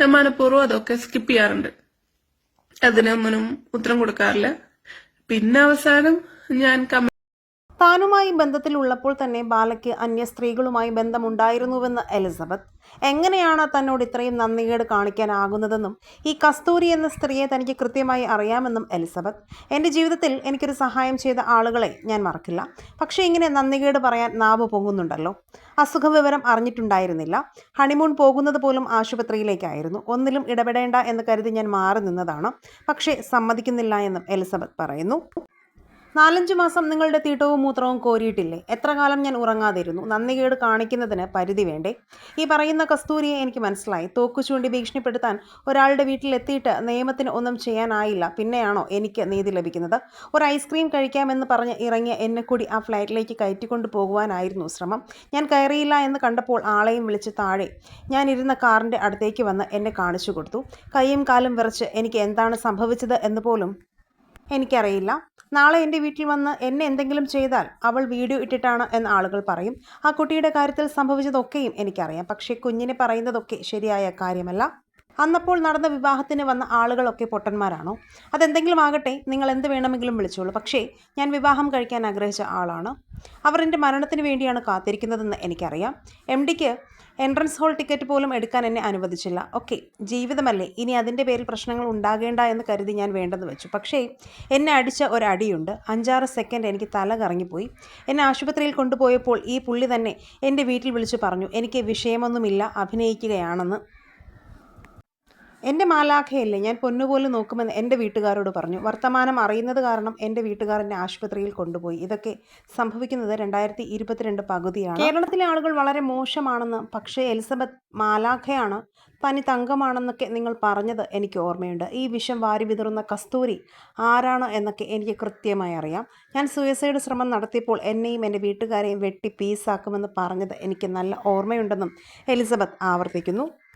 ഞാൻ മനഃപൂർവം അതൊക്കെ സ്കിപ്പ് ചെയ്യാറുണ്ട് അതിനൊന്നിനും ഉത്തരം കൊടുക്കാറില്ല. പിന്നെ അവസാനം ഞാൻ കമ താനുമായി ബന്ധത്തിലുള്ളപ്പോൾ തന്നെ ബാലയ്ക്ക് അന്യ സ്ത്രീകളുമായി ബന്ധമുണ്ടായിരുന്നുവെന്ന് എലിസബത്ത്. എങ്ങനെയാണ് തന്നോട് ഇത്രയും നന്ദികേട് കാണിക്കാനാകുന്നതെന്നും ഈ കസ്തൂരി എന്ന സ്ത്രീയെ തനിക്ക് കൃത്യമായി അറിയാമെന്നും എലിസബത്ത്. എന്റെ ജീവിതത്തിൽ എനിക്കൊരു സഹായം ചെയ്ത ആളുകളെ ഞാൻ മറക്കില്ല. പക്ഷേ ഇങ്ങനെ നന്ദികേട് പറയാൻ നാവ് പൊങ്ങുന്നുണ്ടല്ലോ. അസുഖവിവരം അറിഞ്ഞിട്ടുണ്ടായിരുന്നില്ല. ഹണിമൂൺ പോകുന്നത് പോലും ആശുപത്രിയിലേക്കായിരുന്നു. ഒന്നിലും ഇടപെടേണ്ട എന്ന് കരുതി ഞാൻ മാറി നിന്നതാണ്. പക്ഷേ സമ്മതിക്കുന്നില്ല എന്നും എലിസബത്ത് പറയുന്നു. നാലഞ്ച് മാസം നിങ്ങളുടെ തീട്ടവും മൂത്രവും കോരിയിട്ടില്ലേ? എത്ര കാലം ഞാൻ ഉറങ്ങാതിരുന്നു? നന്ദികേട് കാണിക്കുന്നതിന് പരിധി വേണ്ടേ? ഈ പറയുന്ന കസ്തൂരിയെ എനിക്ക് മനസ്സിലായി. തോക്കു ചൂണ്ടി ഭീഷണിപ്പെടുത്താൻ ഒരാളുടെ വീട്ടിലെത്തിയിട്ട് നിയമത്തിന് ഒന്നും ചെയ്യാനായില്ല. പിന്നെയാണോ എനിക്ക് നീതി ലഭിക്കുന്നത്? ഒരു ഐസ്ക്രീം കഴിക്കാമെന്ന് പറഞ്ഞ് ഇറങ്ങിയ എന്നെ കൂടി ആ ഫ്ലൈറ്റിലേക്ക് കയറ്റിക്കൊണ്ട് പോകുവാനായിരുന്നു ശ്രമം. ഞാൻ കയറിയില്ല എന്ന് കണ്ടപ്പോൾ ആളെയും വിളിച്ച് താഴെ ഞാൻ ഇരുന്ന കാറിന്റെ അടുത്തേക്ക് വന്ന് എന്നെ കാണിച്ചു കൊടുത്തു. കൈയും കാലും വിറച്ച് എനിക്ക് എന്താണ് സംഭവിച്ചത് എന്ന് പോലും എനിക്കറിയില്ല. നാളെ എന്റെ വീട്ടിൽ വന്ന് എന്നെ എന്തെങ്കിലും ചെയ്താൽ അവൾ വീഡിയോ ഇട്ടിട്ടാണ് എന്ന് ആളുകൾ പറയും. ആ കുട്ടിയുടെ കാര്യത്തിൽ സംഭവിച്ചതൊക്കെയും എനിക്കറിയാം. പക്ഷേ കുഞ്ഞിനെ പറയുന്നതൊക്കെ ശരിയായ കാര്യമല്ല. അന്നപ്പോൾ നടന്ന വിവാഹത്തിന് വന്ന ആളുകളൊക്കെ പൊട്ടന്മാരാണോ? അതെന്തെങ്കിലും ആകട്ടെ നിങ്ങൾ എന്ത് വേണമെങ്കിലും വിളിച്ചോളൂ. പക്ഷേ ഞാൻ വിവാഹം കഴിക്കാൻ ആഗ്രഹിച്ച ആളാണ്. അവർ എന്റെ മരണത്തിന് വേണ്ടിയാണ് കാത്തിരിക്കുന്നതെന്ന് എനിക്കറിയാം. എം ഡിക്ക് എൻട്രൻസ് ഹോൾ ടിക്കറ്റ് പോലും എടുക്കാൻ എന്നെ അനുവദിച്ചില്ല. ഓക്കെ ജീവിതമല്ലേ. ഇനി അതിന്റെ പേരിൽ പ്രശ്നങ്ങൾ ഉണ്ടാകേണ്ട എന്ന് കരുതി ഞാൻ വേണ്ടെന്ന് വെച്ചു. പക്ഷേ എന്നെ അടിച്ച ഒരടിയുണ്ട്. അഞ്ചാറ് സെക്കൻഡ് എനിക്ക് തല കറങ്ങിപ്പോയി. എന്നെ ആശുപത്രിയിൽ കൊണ്ടുപോയപ്പോൾ ഈ പുള്ളി തന്നെ എന്റെ വീട്ടിൽ വിളിച്ച് പറഞ്ഞു എനിക്ക് വിഷയമൊന്നുമില്ല അഭിനയിക്കുകയാണെന്ന്. എന്റെ മാലാഖയല്ലേ? ഞാൻ പൊന്നുപോലെ നോക്കുമെന്ന് എന്റെ വീട്ടുകാരോട് പറഞ്ഞു. വർത്തമാനം അറിയുന്നത് കാരണം എന്റെ വീട്ടുകാർ എന്നെ ആശുപത്രിയിൽ കൊണ്ടുപോയി. ഇതൊക്കെ സംഭവിക്കുന്നത് രണ്ടായിരത്തി ഇരുപത്തിരണ്ട് പകുതിയാണ്. കേരളത്തിലെ ആളുകൾ വളരെ മോശമാണെന്ന് പക്ഷേ എലിസബത്ത് മാലാഖയാണ് പനി തങ്കമാണെന്നൊക്കെ നിങ്ങൾ പറഞ്ഞത് എനിക്ക് ഓർമ്മയുണ്ട്. ഈ വിഷം വാരി വിതറുന്ന കസ്തൂരി ആരാണ് എന്നൊക്കെ എനിക്ക് കൃത്യമായി അറിയാം. ഞാൻ സൂയിസൈഡ് ശ്രമം നടത്തിയപ്പോൾ എന്നെയും എന്റെ വീട്ടുകാരെയും വെട്ടി പീസാക്കുമെന്ന് പറഞ്ഞത് എനിക്ക് നല്ല ഓർമ്മയുണ്ടെന്നും എലിസബത്ത് ആവർത്തിക്കുന്നു.